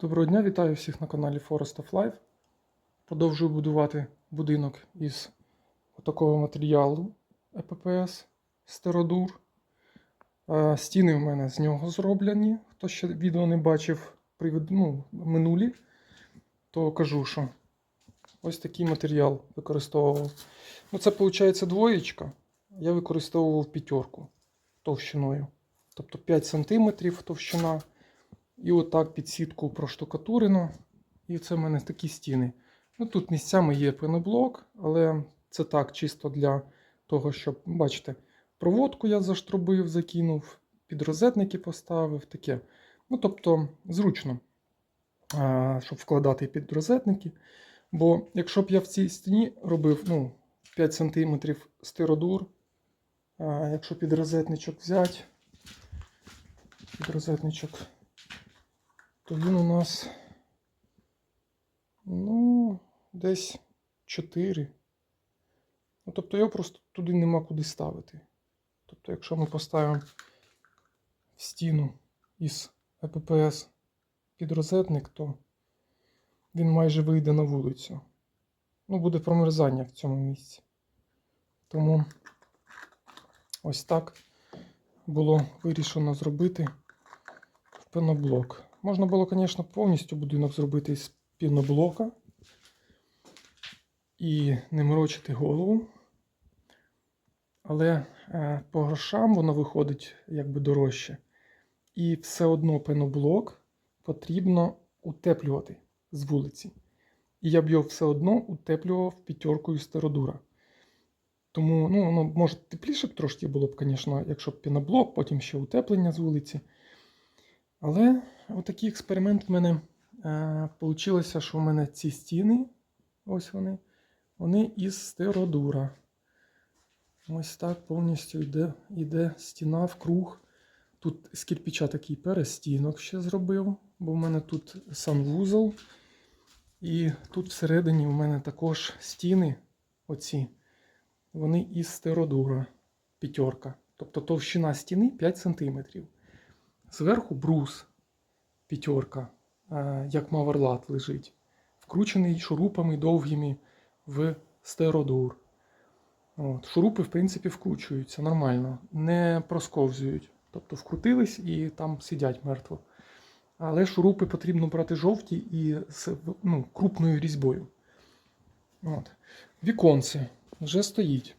Доброго дня, вітаю всіх на каналі Forest of Life. Продовжую будувати будинок із такого матеріалу ЕППС Стеродур. Стіни в мене з нього зроблені. Хто ще відео не бачив ну, минулі, то кажу, що ось такий матеріал використовував. Ну, це виходить двоєчка. Я використовував п'ятерку товщиною. Тобто 5 см товщина. І отак під сітку проштукатурено. І це в мене такі стіни. Ну, Тут місцями є пеноблок, але це так, чисто для того, щоб, бачите, проводку я заштробив, закинув, підрозетники поставив, таке. Ну, тобто, зручно, щоб вкладати підрозетники. Бо якщо б я в цій стіні робив ну, 5 см стиродур, якщо підрозетничок взяти, підрозетничок то він у нас ну, десь 4. Ну, тобто його просто туди нема куди ставити. Тобто, якщо ми поставимо в стіну із ЕППС під розетник, то він майже вийде на вулицю. Ну, буде промерзання в цьому місці. Тому ось так було вирішено зробити в пеноблок. Можна було, звісно, повністю будинок зробити з піноблока і не морочити голову. Але е, по грошам воно виходить якби дорожче. І все одно пеноблок потрібно утеплювати з вулиці. І я б його все одно утеплював п'ятеркою стеродура. Тому ну, воно може тепліше б трошки було б, звісно, якщо б піноблок, потім ще утеплення з вулиці. Але отакий експеримент в мене вийшло, що в мене ці стіни, ось вони, вони із стеродура. Ось так повністю йде, йде стіна в круг. Тут з кирпича такий перестінок ще зробив, бо в мене тут санвузол. І тут всередині в мене також стіни, оці, вони із стеродура, п'ятерка. Тобто товщина стіни 5 см. Зверху брус п'ятерка, е, як маверлат лежить, вкручений шурупами довгими в стеродур. От. Шурупи, в принципі, вкручуються нормально, не просковзують. Тобто вкрутились і там сидять мертво. Але шурупи потрібно брати жовті і з ну, крупною різьбою. От. Віконце вже стоїть.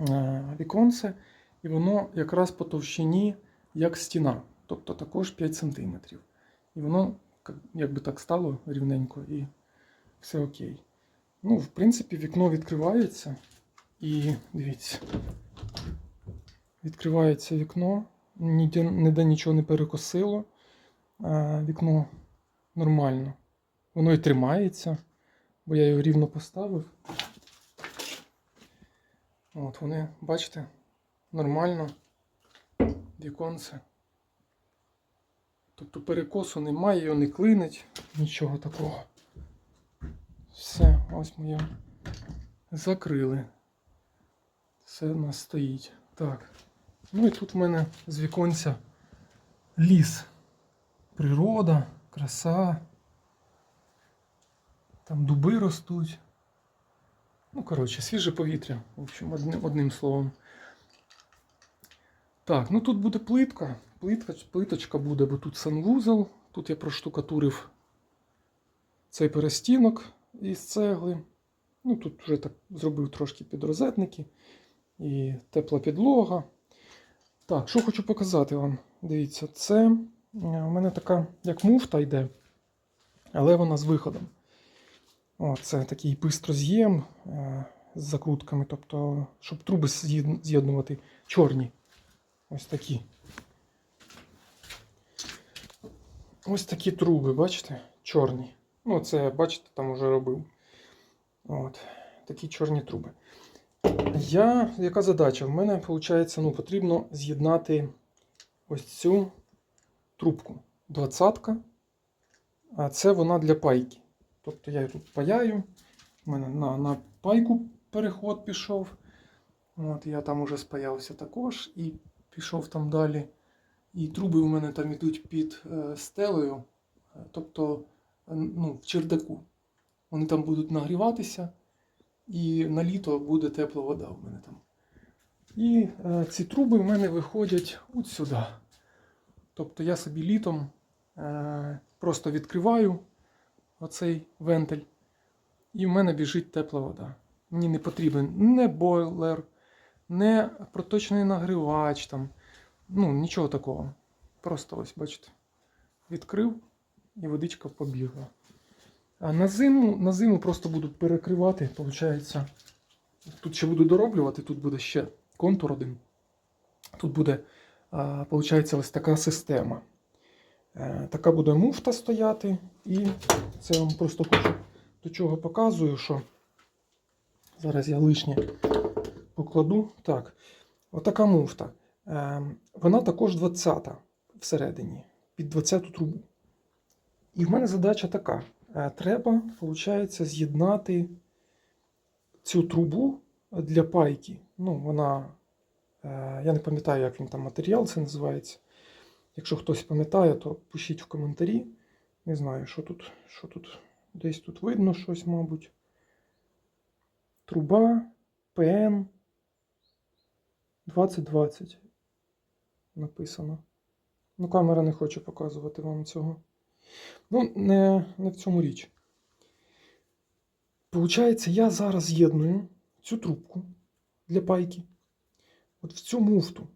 Е, Віконце, і воно якраз по товщині як стіна, тобто також 5 см. І воно якби так стало рівненько і все окей. Ну, в принципі, вікно відкривається. І дивіться, відкривається вікно, ніде, ніде нічого не перекосило. Вікно нормально. Воно і тримається, бо я його рівно поставив. От вони, бачите, нормально віконце. Тобто перекосу немає, його не клинить, нічого такого. Все, ось ми закрили. Все у нас стоїть. Так. Ну і тут в мене з віконця ліс. Природа, краса. Там дуби ростуть. Ну, коротше, свіже повітря. В общем, одним, одним словом. Так, ну тут буде плитка. Плитка, Плиточка буде, бо тут санвузол. Тут я проштукатурив цей перестінок із цегли. Ну, Тут вже так зробив трошки підрозетники і тепла підлога. Так, що хочу показати вам. Дивіться, це у мене така, як муфта йде, але вона з виходом. О, Це такий бистроз'єм е, з закрутками, тобто, щоб труби з'єднувати чорні. Ось такі. Ось такі труби, бачите? Чорні. Ну, це, бачите, там вже робив. От. Такі чорні труби. Я, яка задача? В мене, виходить, ну, потрібно з'єднати ось цю трубку. Двадцятка. А це вона для пайки. Тобто я її тут паяю. У мене на на пайку переход пішов. От, Я там уже спаявся також і пішов там далі. І труби у мене там йдуть під е, стелею Е, Тобто ну, в чердаку. Вони там будуть нагріватися, і на літо буде тепла вода в мене там. І е, ці труби в мене виходять от сюди. Тобто я собі літом просто відкриваю оцей вентиль, і в мене біжить тепла вода. Мені не потрібен не бойлер, не проточний нагрівач, там, ну, нічого такого. Просто ось, бачите, відкрив і водичка побігла. А на зиму, на зиму просто буду перекривати, виходить. Тут ще буду дороблювати, тут буде ще контур один. Тут буде, виходить, ось така система. Е, Така буде муфта стояти, і це вам просто хочу до чого показую, що зараз я лишнє покладу. Так, отака муфта. Е, Вона також 20 всередині, під 20 трубу. І в мене задача така: Е, треба, виходить, з'єднати цю трубу для пайки. Ну, вона, е, я не пам'ятаю, як він там матеріал це називається. Якщо хтось пам'ятає, то пишіть в коментарі. Не знаю, що тут, що тут. Десь тут видно щось, мабуть. Труба ПН 2020 написано. Ну, камера не хоче показувати вам цього. Ну, не, не в цьому річ. Получається, я зараз з'єдную цю трубку для пайки. От в цю муфту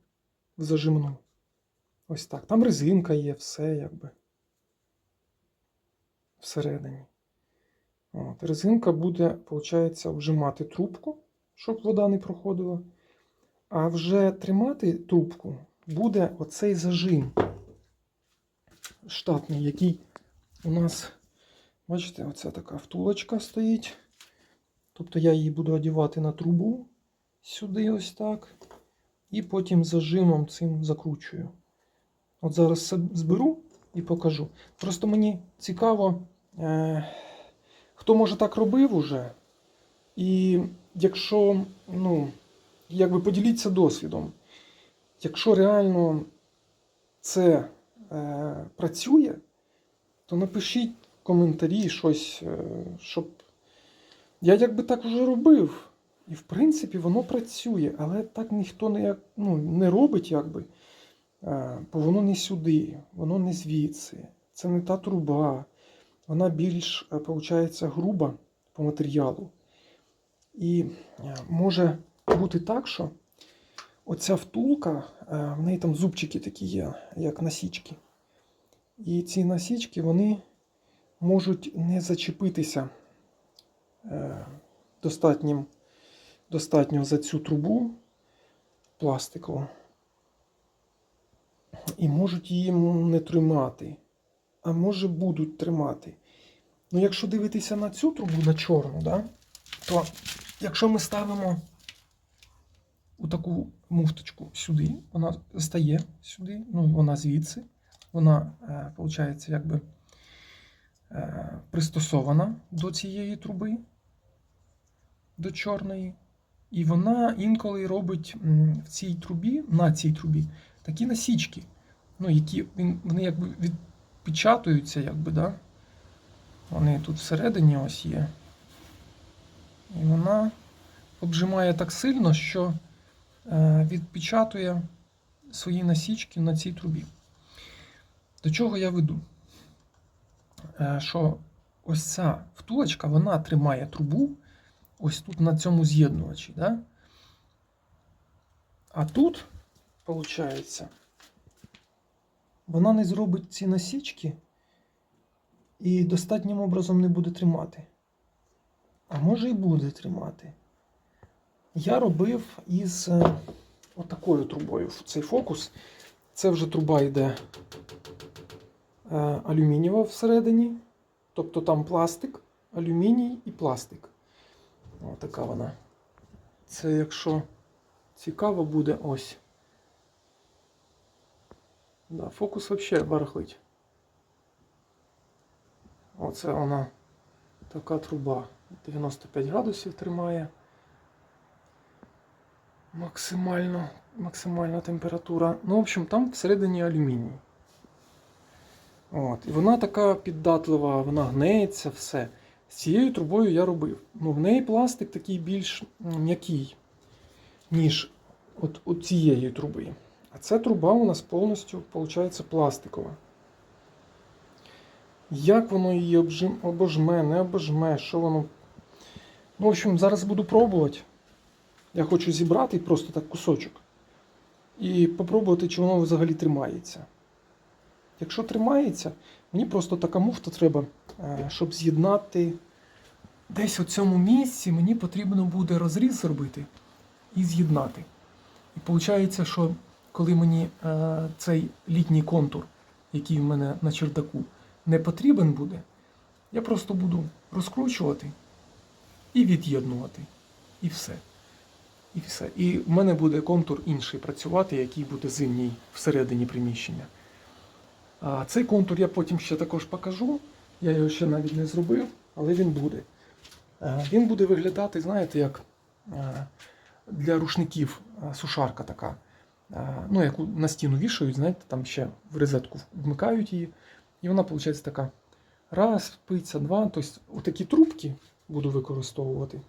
в зажимну. Ось так. Там резинка є, все якби. Всередині. От, резинка буде, виходить, вжимати трубку, щоб вода не проходила. А вже тримати трубку буде оцей зажим штатний, який у нас, бачите, оця така втулочка стоїть. Тобто я її буду одягати на трубу сюди, ось так. І потім зажимом цим закручую. От зараз все зберу і покажу. Просто мені цікаво, е, хто може так робив уже. І якщо, ну, якби поділіться досвідом. Якщо реально це е, працює, то напишіть в коментарі щось, е, щоб. Я якби так вже робив. І в принципі воно працює, але так ніхто не, ну, не робить, якби. Е, бо воно не сюди, воно не звідси. Це не та труба. Вона більш, виходить, груба по матеріалу. І е, може бути так, що оця втулка, е, в неї там зубчики такі є, як насічки. І ці насічки вони можуть не зачепитися е, достатнім, достатньо за цю трубу пластикову. І можуть її не тримати. А може будуть тримати. Ну, якщо дивитися на цю трубу, на чорну, да, то якщо ми ставимо у таку муфточку сюди, вона стає сюди, ну вона звідси, вона, е, виходить, якби е, пристосована до цієї труби, до чорної. І вона інколи робить в цій трубі, на цій трубі, такі насічки, ну, які вони якби відпечатуються, якби, да? Вони тут всередині ось є. І вона обжимає так сильно, що е, відпечатує свої насічки на цій трубі. До чого я веду? Е, що ось ця втулочка, вона тримає трубу ось тут на цьому з'єднувачі. Да? А тут, виходить, вона не зробить ці насічки і достатнім образом не буде тримати. А може і буде тримати. Я робив із е, отакою трубою цей фокус. Це вже труба йде е, алюмінієва всередині. Тобто там пластик, алюміній і пластик. Отака вона. Це якщо цікаво буде ось. Да, фокус взагалі барахлить. Оце вона така труба. 95 градусів тримає. Максимально, максимальна температура. Ну, в общем, там всередині алюміній. От. І вона така піддатлива, вона гнеться, все. З цією трубою я робив. Ну, в неї пластик такий більш м'який, ніж от, от цієї труби. А ця труба у нас повністю, виходить, пластикова. Як воно її обжим, обожме, не обожме, що воно. Ну, в общем, зараз буду пробувати. Я хочу зібрати просто так кусочок. І попробувати, чи воно взагалі тримається. Якщо тримається, мені просто така муфта треба, е, щоб з'єднати десь у цьому місці, мені потрібно буде розріз зробити і з'єднати. І виходить, що коли мені е, цей літній контур, який в мене на чердаку, не потрібен буде, я просто буду розкручувати і від'єднувати. І все. І все. І в мене буде контур інший працювати, який буде зимній всередині приміщення. А цей контур я потім ще також покажу. Я його ще навіть не зробив, але він буде. Е, Він буде виглядати, знаєте, як е, для рушників е, сушарка така. Ну, яку на стіну вішають, знаєте, там ще в розетку вмикають її. І вона, виходить, така. Раз, пиця, два. Тобто, отакі трубки буду використовувати.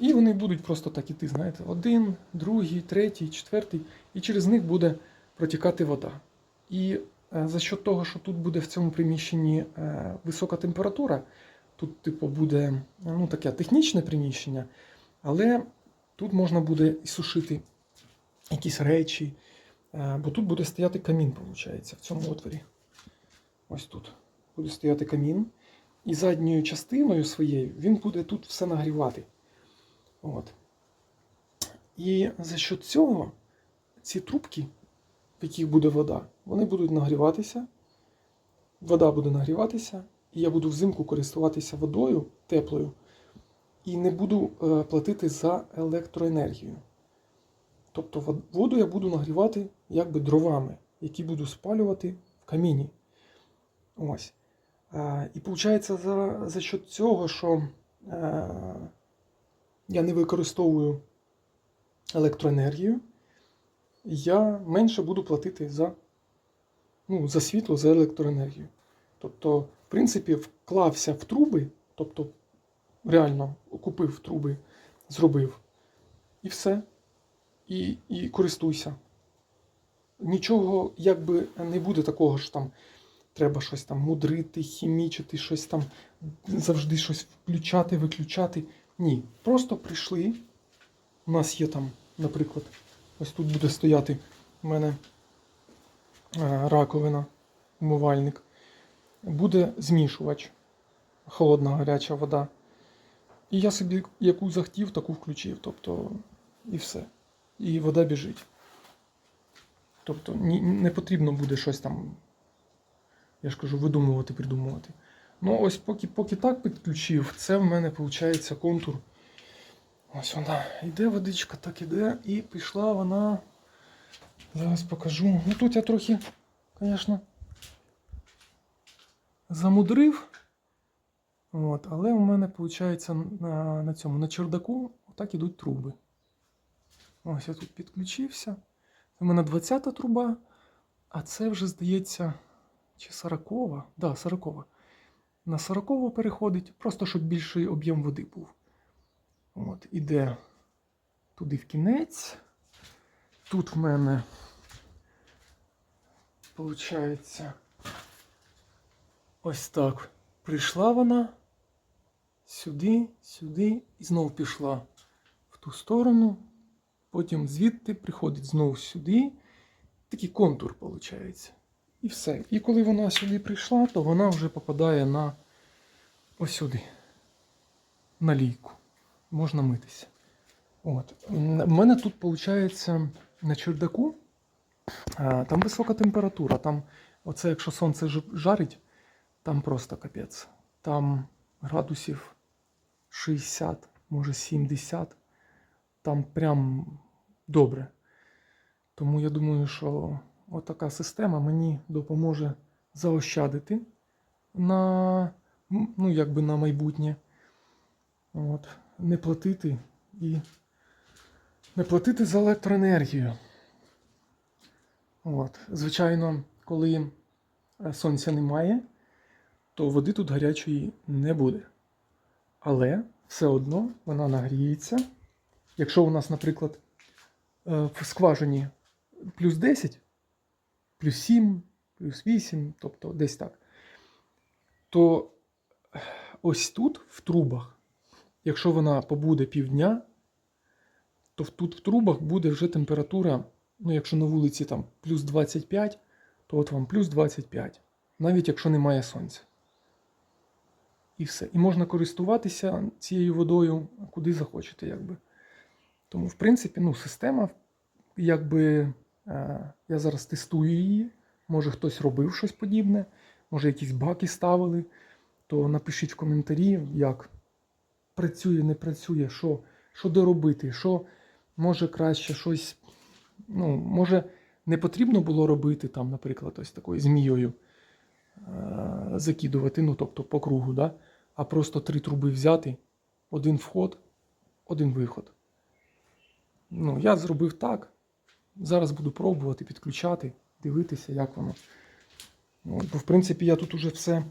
І вони будуть просто так іти, знаєте, один, другий, третій, четвертий, і через них буде протікати вода. І е, за счет того, що тут буде в цьому приміщенні е, висока температура, тут, типу, буде ну, таке технічне приміщення, але тут можна буде і сушити якісь речі, е, бо тут буде стояти камін, виходить, в цьому отворі. Ось тут буде стояти камін. І задньою частиною своєю він буде тут все нагрівати. От. І за счет цього ці трубки, в яких буде вода, вони будуть нагріватися. Вода буде нагріватися, і я буду взимку користуватися водою теплою і не буду е, платити за електроенергію. Тобто воду я буду нагрівати якби дровами, які буду спалювати в каміні. Ось. А, і виходить за, за счет цього, що е, я не використовую електроенергію, я менше буду платити за, ну, за світло, за електроенергію. Тобто, в принципі, вклався в труби, тобто реально купив труби, зробив, і все. І, і користуйся. Нічого якби не буде такого, що там треба щось там мудрити, хімічити, щось там завжди щось включати, виключати. Ні, просто прийшли. У нас є там, наприклад, ось тут буде стояти у мене е, раковина, умивальник. Буде змішувач, холодна гаряча вода. І я собі яку захотів, таку включив. Тобто, і все. І вода біжить. Тобто не потрібно буде щось там, я ж кажу, видумувати, придумувати. Ну, ось поки, поки так підключив, це в мене виходить контур. Ось вона йде водичка, так іде, і пішла вона. Зараз покажу. Ну тут я трохи, звісно, замудрив. От, але у мене виходить на, на цьому на чердаку отак ідуть труби. Ось я тут підключився. У мене 20-та труба, а це вже здається, чи 40-ва? Да, 40-ва. На 40-ву переходить, просто щоб більший об'єм води був. От, іде туди в кінець. Тут в мене, виходить, ось так. Прийшла вона сюди, сюди і знов пішла в ту сторону. Потім звідти приходить знову сюди. Такий контур виходить. І все. І коли вона сюди прийшла, то вона вже попадає на ось сюди. На лійку. Можна митися. От. У мене тут виходить на чердаку. Там висока температура. Там, оце якщо сонце жарить, там просто капець. Там градусів 60, може 70. Там прям добре. Тому я думаю, що отака система мені допоможе заощадити на, ну, якби на майбутнє. От. Не платити і не платити за електроенергію. От. Звичайно, коли е, сонця немає, то води тут гарячої не буде. Але все одно вона нагріється. Якщо у нас, наприклад, е, в скважині плюс 10, плюс 7, плюс 8, тобто десь так, то ось тут, в трубах, якщо вона побуде півдня, то тут в трубах буде вже температура, ну якщо на вулиці там плюс 25, то от вам плюс 25, навіть якщо немає сонця. І все. І можна користуватися цією водою куди захочете, якби. Тому, в принципі, ну, система, якби я зараз тестую її. Може хтось робив щось подібне, може якісь баки ставили, то напишіть в коментарі, як працює, не працює, що, що доробити, що може краще щось. Ну, може, не потрібно було робити там, наприклад, ось такою змією е, закидувати, ну, тобто по кругу, да? а просто три труби взяти, один вход, один виход. Ну, я зробив так. Зараз буду пробувати підключати, дивитися, як воно. Ну, бо, в принципі, я тут уже все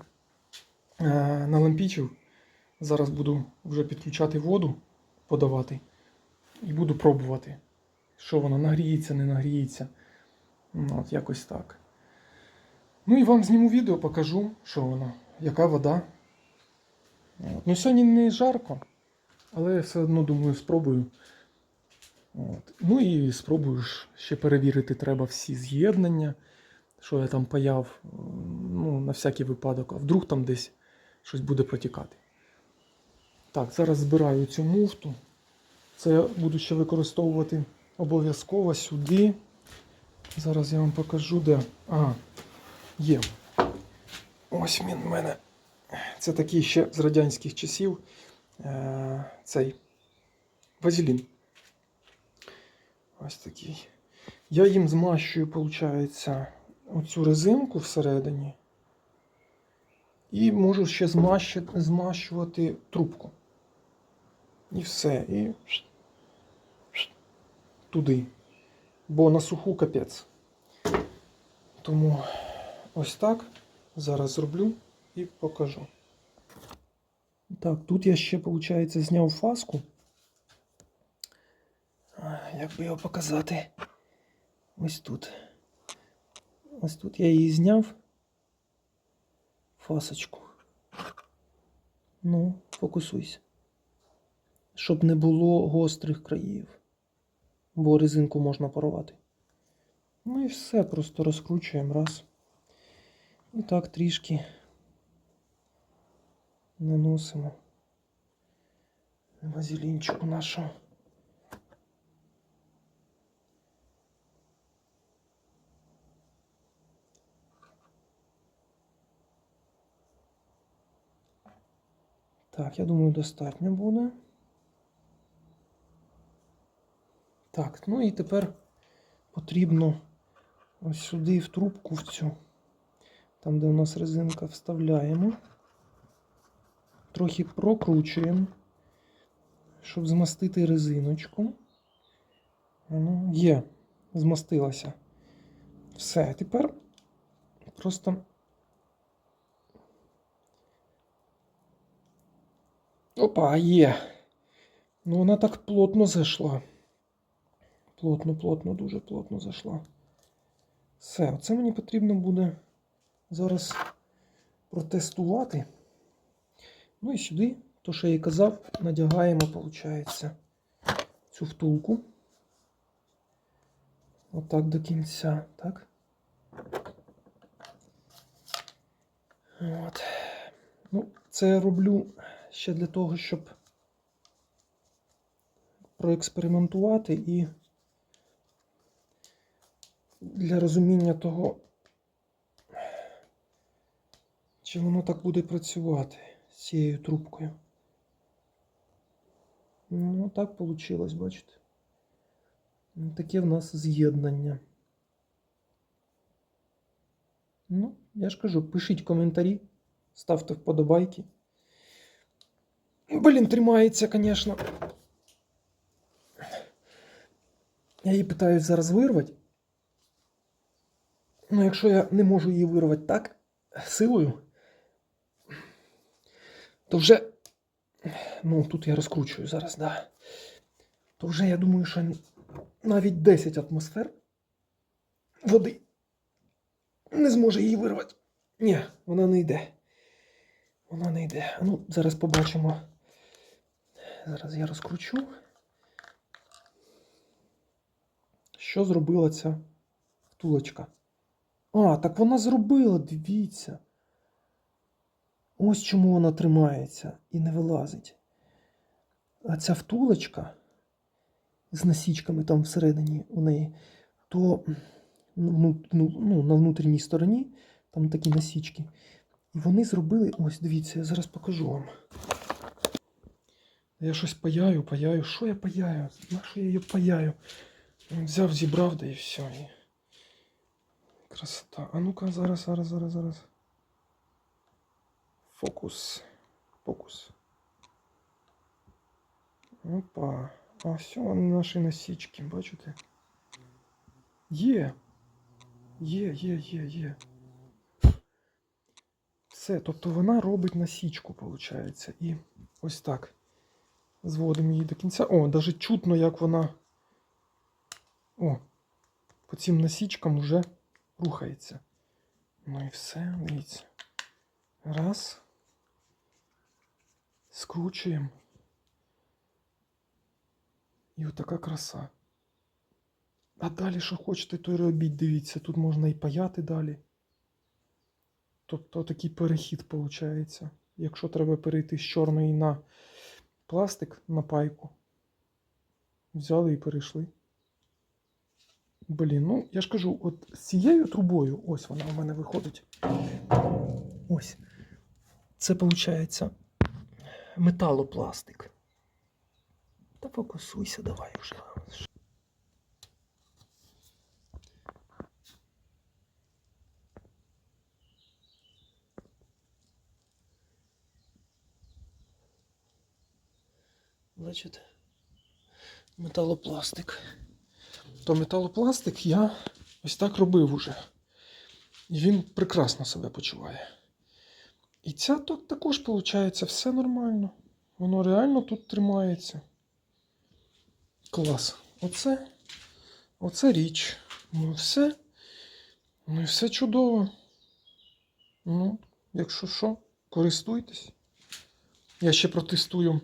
е, налампічив. Зараз буду вже підключати воду, подавати. І буду пробувати, що воно нагріється, не нагріється. Ну, от якось так. Ну і вам зніму відео, покажу, що воно, яка вода. От. Ну, сьогодні не жарко, але все одно думаю, спробую. От. Ну і спробую ще перевірити треба всі з'єднання, що я там паяв, ну, на всякий випадок, а вдруг там десь щось буде протікати. Так, зараз збираю цю муфту. Це я буду ще використовувати обов'язково сюди. Зараз я вам покажу, де. Ага, є. Ось він в мене. Це такий ще з радянських часів. Е, цей вазелін. Ось такий. Я їм змащую, виходить, оцю резинку всередині. І можу ще змащу- змащувати трубку. І все. І туди. Бо на суху капець. Тому ось так. Зараз зроблю і покажу. Так, тут я ще, виходить, зняв фаску. Як би його показати? Ось тут. Ось тут я її зняв. Фасочку. Ну, фокусуйся. Щоб не було гострих країв. Бо резинку можна порвати. Ну і все, просто розкручуємо раз. І так трішки наносимо вазелінчику нашого. Так, я думаю, достатньо буде. Так, ну і тепер потрібно ось сюди в трубку в цю, там, де у нас резинка, вставляємо. Трохи прокручуємо, щоб змастити резиночку. Ну, є, змастилася. Все, тепер просто Опа, є. Ну, вона так плотно зайшла. Плотно, плотно, дуже плотно зайшла. Все, оце мені потрібно буде зараз протестувати. Ну і сюди, то, що я і казав, надягаємо, виходить, цю втулку. Отак до кінця, так? От. Ну, це я роблю ще для того, щоб проекспериментувати і для розуміння того, чи воно так буде працювати з цією трубкою. Ну, так вийшло, бачите. Таке в нас з'єднання. Ну, я ж кажу, пишіть коментарі, ставте вподобайки. Блін, тримається, звісно. Я її питаюсь зараз вирвати. Ну, якщо я не можу її вирвати так, силою, то вже. Ну, тут я розкручую зараз, да. То вже я думаю, що навіть 10 атмосфер води не зможе її вирвати. Ні, вона не йде. Вона не йде. Ну, зараз побачимо. Зараз я розкручу. Що зробила ця втулочка? А, так вона зробила, дивіться. Ось чому вона тримається і не вилазить. А ця втулочка з насічками там всередині у неї, то ну, ну, ну, на внутрішній стороні там такі насічки. І вони зробили. Ось, дивіться, я зараз покажу вам. Я щось паяю, паяю. Що я паяю? На що я її паяю? Взяв, зібрав, да і все. І... Красота. А ну-ка, зараз, зараз, зараз, зараз. Фокус. Фокус. Опа. А все, вони наші насічки, бачите? Є. Є, є, є, є. Все, тобто вона робить насічку, виходить. І ось так. Зводимо її до кінця. О, навіть чутно, як вона. О, по цим насічкам вже рухається. Ну і все, дивіться. Раз. Скручуємо. І отака краса. А далі, що хочете, то й робіть, дивіться, тут можна і паяти далі. Тобто такий перехід виходить. Якщо треба перейти з чорної на пластик на пайку, взяли і перейшли. Блін, ну я ж кажу, от з цією трубою, ось вона у мене виходить. Ось. Це виходить металопластик. Та фокусуйся, давай вже. Бачите? Металопластик. То металопластик я ось так робив уже. І він прекрасно себе почуває. І ця тут також, виходить, все нормально. Воно реально тут тримається. Клас. Оце, оце річ. Ну все. Ну і все чудово. Ну, якщо що, користуйтесь. Я ще протестую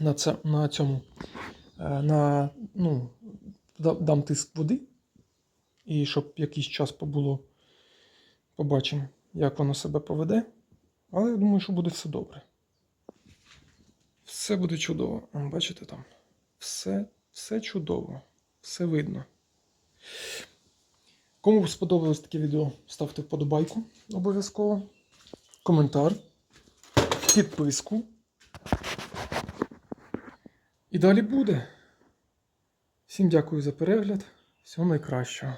на, це, на цьому. е, На, ну, дам тиск води. І щоб якийсь час побуло. Побачимо, як воно себе поведе. Але я думаю, що буде все добре. Все буде чудово. Бачите там? Все, все чудово. Все видно. Кому сподобалось таке відео, ставте вподобайку обов'язково. Коментар, підписку. І далі буде. Всім дякую за перегляд. Всього найкращого.